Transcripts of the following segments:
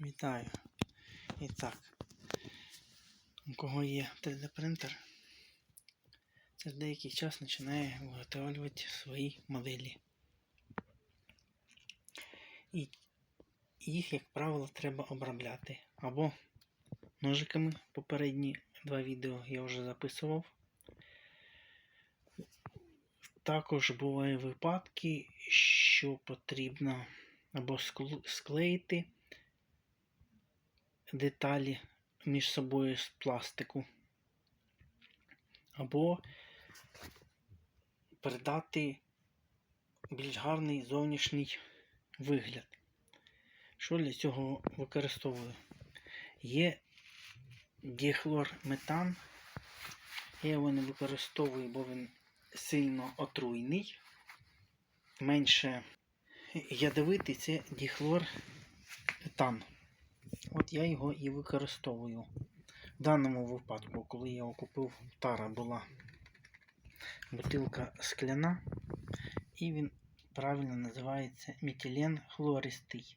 Вітаю. І так, у кого є 3D принтер, це деякий час починає виготовлювати свої моделі. І їх, як правило, треба обробляти. Або ножиками попередні два відео я вже записував. Також бувають випадки, що потрібно або склеїти деталі між собою з пластику, або передати більш гарний зовнішній вигляд. Що для цього використовую? Є діхлорметан. Я його не використовую, бо він сильно отруйний. Менше ядовитий це діхлоретан. От я його і використовую. В даному випадку, коли я його купив, тара була бутилка скляна, і він правильно називається метилен хлористий.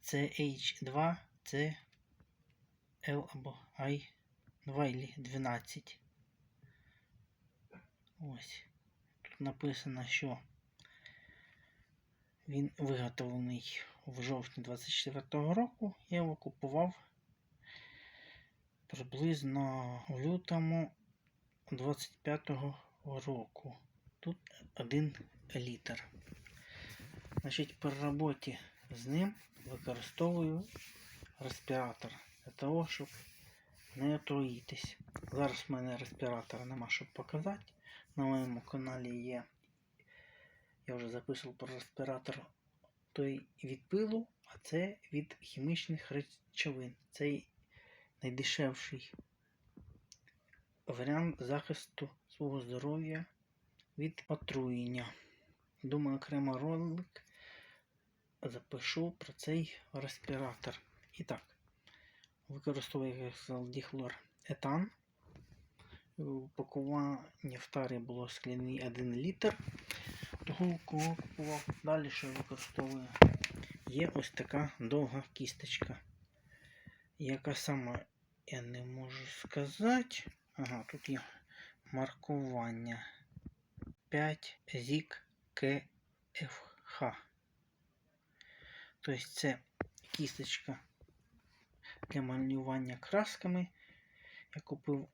Це H2, це L або I 2 или 12. Ось. Тут написано, що він виготовлений в жовтні 24-го року. Я його купував приблизно в лютому 25-го року. Тут 1 літр. Значить, при роботі з ним використовую респіратор для того, щоб не отруїтись. Зараз в мене респіратора нема щоб показати. На моєму каналі є. Я вже записував про респіратор той від пилу, а це від хімічних речовин. Це найдешевший варіант захисту свого здоров'я від отруєння. Думаю, окремо ролик запишу про цей респіратор. І так, використовую як діхлор етан. Упакування в тарі було скляний 1 літр. Кого. Далі я використовую? Є ось така довга кісточка. Яка саме я не можу сказати. Ага, тут є маркування 5 зік КФХ. Тобто це кісточка для малювання красками. Я купив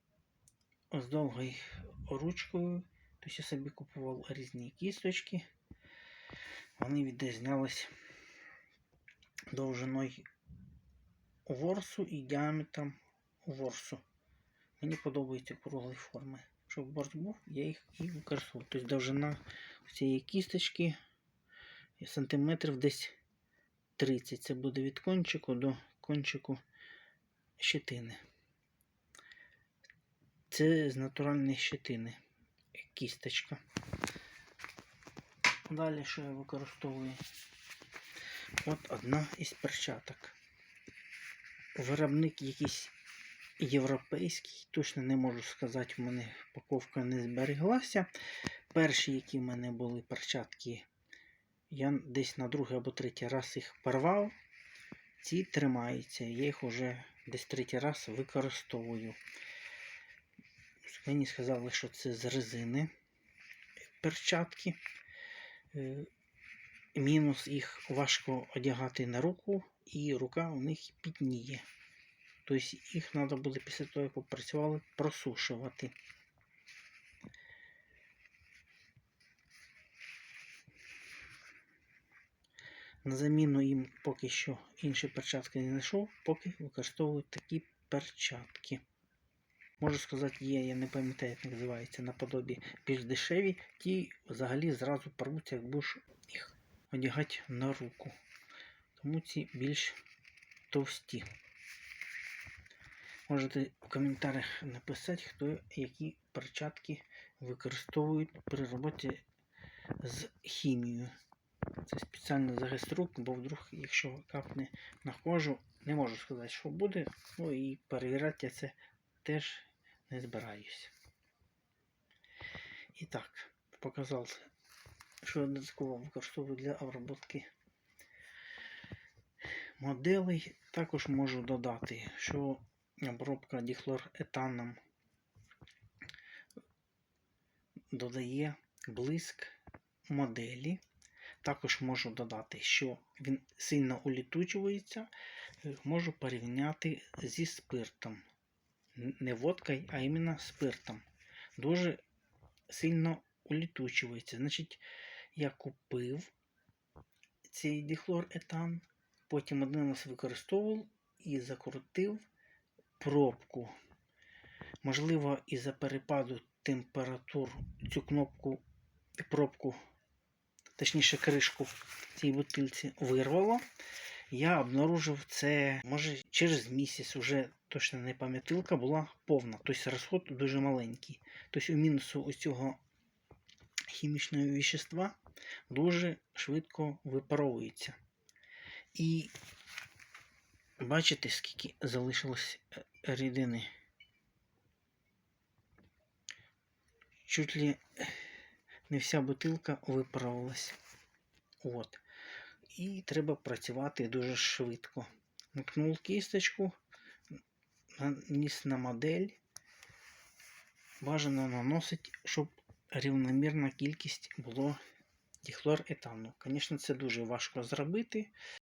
з довгою ручкою. Тобто я собі купував різні кісточки. Вони відрізнялись довжиною ворсу і діаметром ворсу. Мені подобаються круглі форми. Щоб борт був, я їх і використовую. Тобто довжина цієї кісточки сантиметрів десь 30. Це буде від кончику до кончику щетини. Це з натуральної щетини кісточка. Далі що я використовую? От одна із перчаток. Виробник якийсь європейський, точно не можу сказати, в мене упаковка не збереглася. Перші, які в мене були перчатки, я десь на другий або третій раз їх порвав. Ці тримаються, я їх вже десь третій раз використовую. Мені сказали, що це з резини перчатки. Е, Мінус їх важко одягати на руку, і рука у них пітніє. Тобто їх треба буде після того, як попрацювали, просушувати. На заміну їм поки що інші перчатки не знайшов, поки використовую такі перчатки. Можу сказати, є, я не пам'ятаю, як називається, наподобі більш дешеві, ті взагалі зразу порвуться, як будеш їх одягати на руку. Тому ці більш товсті. Можете в коментарях написати, хто які перчатки використовують при роботі з хімією. Це спеціальний захист рук, бо вдруг, якщо капне на кожу, не можу сказати, що буде. Ну і перевіряти це теж не збираюсь. І так, показав, що додатково використовую для обробки моделей також можу додати, що обробка дихлоретаном додає блиск моделі. Також можу додати, що він сильно улітучується. Можу порівняти зі спиртом. Не водкою, а іменно спиртом. Дуже сильно улітучується. Значить, я купив цей дихлоретан, потім один раз використовував і закрутив пробку. Можливо, із-за перепаду температур цю кнопку пробку, точніше кришку цій бутильці вирвало. Я обнаружив це, може, через місяць, уже точно не пам'ятилка була повна. Тобто розход дуже маленький. Тобто у мінусу ось цього хімічного вещества дуже швидко випаровується. І бачите, скільки залишилось е, рідини. Чуть ли не вся бутилка випарувалась. От. І треба працювати дуже швидко. Макнув кісточку, наніс на модель. Бажано наносить, щоб рівномірна кількість було дихлоретану. Звісно, це дуже важко зробити.